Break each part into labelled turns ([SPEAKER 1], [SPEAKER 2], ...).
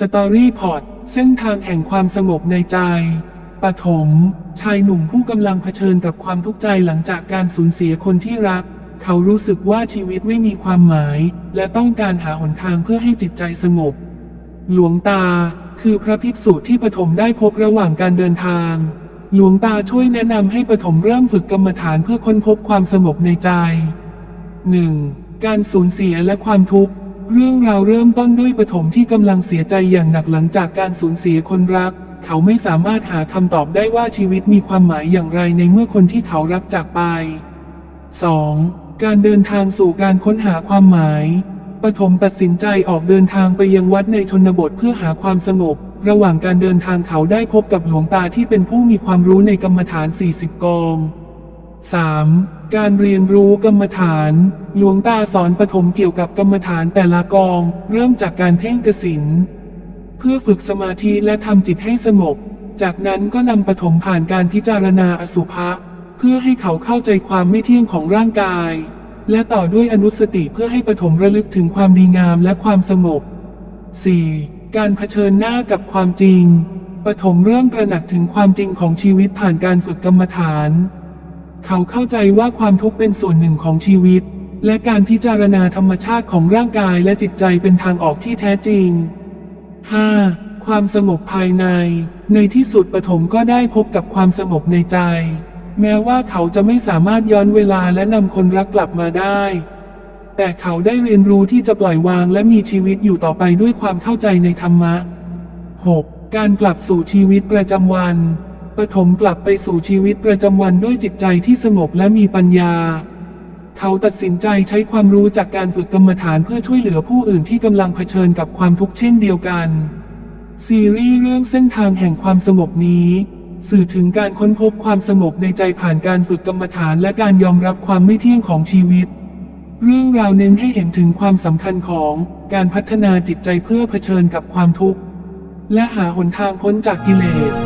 [SPEAKER 1] สตอรี่พอร์ตเส้นทางแห่งความสงบในใจปฐมชายหนุ่มผู้กำลังเผชิญกับความทุกข์ใจหลังจากการสูญเสียคนที่รัก เขารู้สึกว่าชีวิตไม่มีความหมาย และต้องการหาหนทางเพื่อให้จิตใจสงบ หลวงตา คือพระภิกษุที่ปฐมได้พบระหว่างการเดินทาง หลวงตาช่วยแนะนำให้ปฐมเริ่มฝึกกรรมฐานเพื่อค้นพบความสงบในใจ 1. การสูญเสียและความทุกข์ เรื่องราวเริ่มต้นด้วยปฐมที่กำลังเสียใจอย่างหนักหลังจากการสูญเสียคนรัก เขาไม่สามารถหาคำตอบได้ว่าชีวิตมีความหมายอย่างไรในเมื่อคนที่เขารักจากไป 2. การเดินทางสู่การค้นหาความหมาย ปฐมตัดสินใจออกเดินทางไปยังวัดในชนบทเพื่อหาความสงบ ระหว่างการเดินทางเขาได้พบกับหลวงตาที่เป็นผู้มีความรู้ในกรรมฐาน 40 กอง 3. การเรียนรู้กรรมฐาน หลวงตาสอนปฐมเกี่ยวกับกรรมฐานแต่ละกอง เริ่มจากการเพ่งกสินเพื่อฝึกสมาธิและทำจิตให้สงบ จากนั้นก็นำปฐมผ่านการพิจารณาอสุภะเพื่อให้เขาเข้าใจความไม่เที่ยงของร่างกาย และต่อด้วยอนุสติเพื่อให้ปฐมระลึกถึงความดีงามและความสงบ 4. การเผชิญหน้ากับความจริง ปฐมเริ่มตระหนักถึงความจริงของชีวิตผ่านการฝึกกรรมฐาน เขาเข้าใจว่าความทุกข์เป็นส่วนหนึ่งของชีวิต และการพิจารณาธรรมชาติของร่างกายและจิตใจเป็นทางออกที่แท้จริง 5. ความสงบภายใน ในที่สุดปฐมก็ได้พบกับความสงบในใจ แม้ว่าเขาจะไม่สามารถย้อนเวลาและนำคนรักกลับมาได้ แต่เขาได้เรียนรู้ที่จะปล่อยวางและมีชีวิตอยู่ต่อไปด้วยความเข้าใจในธรรมะ 6. การกลับสู่ชีวิตประจำวัน ปฐมกลับไปสู่ชีวิตประจำวันด้วยจิตใจที่สงบและมีปัญญา เขาตัดสินใจใช้ความรู้จากการฝึกกรรมฐานเพื่อช่วยเหลือผู้อื่นที่กำลังเผชิญกับความทุกข์เช่นเดียวกัน ซีรีส์เรื่องเส้นทางแห่งความสงบนี้สื่อถึงการค้นพบความสงบในใจผ่านการฝึกกรรมฐานและการยอมรับความไม่เที่ยงของชีวิต เรื่องราวเน้นให้เห็นถึงความสำคัญของการพัฒนาจิตใจเพื่อเผชิญกับความทุกข์ และหาหนทางพ้นจากกิเลส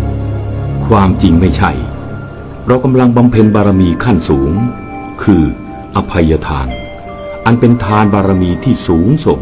[SPEAKER 2] ความจริงไม่ใช่ เรากำลังบำเพ็ญบารมีขั้นสูง คืออภัยทาน อันเป็นทานบารมีที่สูงส่ง